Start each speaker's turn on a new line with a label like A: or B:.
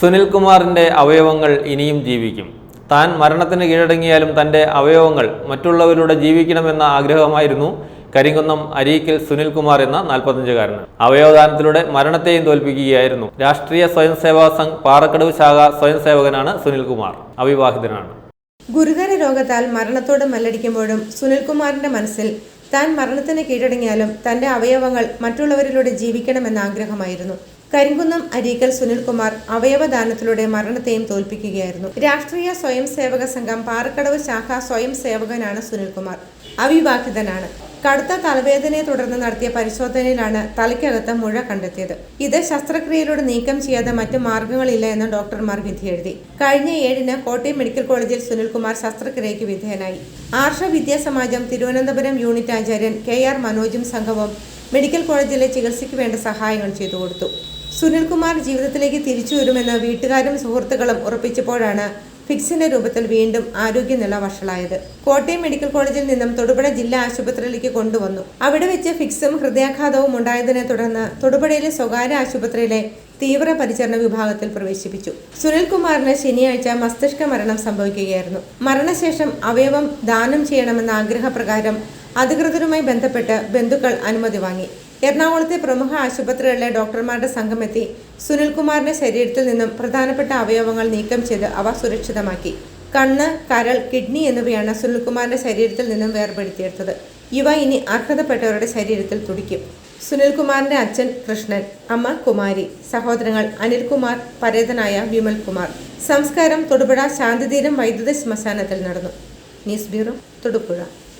A: സുനിൽകുമാറിന്റെ അവയവങ്ങൾ ഇനിയും ജീവിക്കും. താൻ മരണത്തിന് കീഴടങ്ങിയാലും തന്റെ അവയവങ്ങൾ മറ്റുള്ളവരുടെ ജീവിക്കണമെന്ന ആഗ്രഹമായിരുന്നു കരിങ്കുന്നം അരീക്കൽ സുനിൽകുമാർ എന്ന നാൽപ്പത്തഞ്ചുകാരന്. അവയവദാനത്തിലൂടെ മരണത്തെയും തോൽപ്പിക്കുകയായിരുന്നു. രാഷ്ട്രീയ സ്വയം സേവാ സംഘ് പാറക്കടവ് ശാഖ സ്വയം സേവകനാണ് സുനിൽകുമാർ. അവിവാഹിതനാണ്.
B: ഗുരുതര രോഗത്താൽ മരണത്തോട് മല്ലടിക്കുമ്പോഴും സുനിൽകുമാറിന്റെ മനസ്സിൽ താൻ മരണത്തിന് കീഴടങ്ങിയാലും തന്റെ അവയവങ്ങൾ മറ്റുള്ളവരിലൂടെ ജീവിക്കണമെന്ന ആഗ്രഹമായിരുന്നു. കരിങ്കുന്നം അരീക്കൽ സുനിൽകുമാർ അവയവദാനത്തിലൂടെ മരണത്തെയും തോൽപ്പിക്കുകയായിരുന്നു. രാഷ്ട്രീയ സ്വയം സേവക സംഘം പാറക്കടവ് ശാഖ സ്വയം സേവകനാണ് സുനിൽകുമാർ. അവിവാഹിതനാണ്. കടുത്ത തലവേദനയെ തുടർന്ന് നടത്തിയ പരിശോധനയിലാണ് തലയ്ക്കകത്ത് മുഴ കണ്ടെത്തിയത്. ഇത് ശസ്ത്രക്രിയയിലൂടെ നീക്കം ചെയ്യാതെ മറ്റു മാർഗങ്ങളില്ല എന്ന് ഡോക്ടർമാർ വിധിയെഴുതി. കഴിഞ്ഞ ഏഴിന് കോട്ടയം മെഡിക്കൽ കോളേജിൽ സുനിൽകുമാർ ശസ്ത്രക്രിയയ്ക്ക് വിധേയനായി. ആർഷ വിദ്യാസമാജം തിരുവനന്തപുരം യൂണിറ്റ് ആചാര്യൻ കെ ആർ മനോജും സംഘവും മെഡിക്കൽ കോളേജിലെ ചികിത്സയ്ക്ക് വേണ്ട സഹായങ്ങൾ ചെയ്തു കൊടുത്തു. സുനിൽകുമാർ ജീവിതത്തിലേക്ക് തിരിച്ചു വരുമെന്ന് വീട്ടുകാരും സുഹൃത്തുക്കളും ഉറപ്പിച്ചപ്പോഴാണ് ഫിക്സിന്റെ രൂപത്തിൽ വീണ്ടും ആരോഗ്യനില വഷളായത്. കോട്ടയം മെഡിക്കൽ കോളേജിൽ നിന്നും തൊടുപുഴ ജില്ലാ ആശുപത്രിയിലേക്ക് കൊണ്ടുവന്നു. അവിടെ വെച്ച് ഫിക്സും ഹൃദയാഘാതവും ഉണ്ടായതിനെ തുടർന്ന് തൊടുപുഴയിലെ സ്വകാര്യ ആശുപത്രിയിലെ തീവ്ര പരിചരണ വിഭാഗത്തിൽ പ്രവേശിപ്പിച്ചു. സുനിൽകുമാറിന് ശനിയാഴ്ച മസ്തിഷ്ക മരണം സംഭവിക്കുകയായിരുന്നു. മരണശേഷം അവയവം ദാനം ചെയ്യണമെന്ന ആഗ്രഹപ്രകാരം അധികൃതരുമായി ബന്ധപ്പെട്ട് ബന്ധുക്കൾ അനുമതി വാങ്ങി. എറണാകുളത്തെ പ്രമുഖ ആശുപത്രികളിലെ ഡോക്ടർമാരുടെ സംഘമെത്തി സുനിൽകുമാറിന്റെ ശരീരത്തിൽ നിന്നും പ്രധാനപ്പെട്ട അവയവങ്ങൾ നീക്കം ചെയ്ത് അവ സുരക്ഷിതമാക്കി. കണ്ണ് കരൾ കിഡ്നി എന്നിവയാണ് സുനിൽകുമാറിന്റെ ശരീരത്തിൽ നിന്നും വേർപെടുത്തിയെടുത്തത്. ഇവ ഇനി അർഹതപ്പെട്ടവരുടെ ശരീരത്തിൽ തുടിക്കും. സുനിൽകുമാറിന്റെ അച്ഛൻ കൃഷ്ണൻ അമ്മ കുമാരി സഹോദരങ്ങൾ അനിൽകുമാർ പരേതനായ വിമൽ കുമാർ സംസ്കാരം തൊടുപുഴ ശാന്തിതീരം വൈദ്യുത ശ്മശാനത്തിൽ നടന്നു. News bureau Thodupuzha.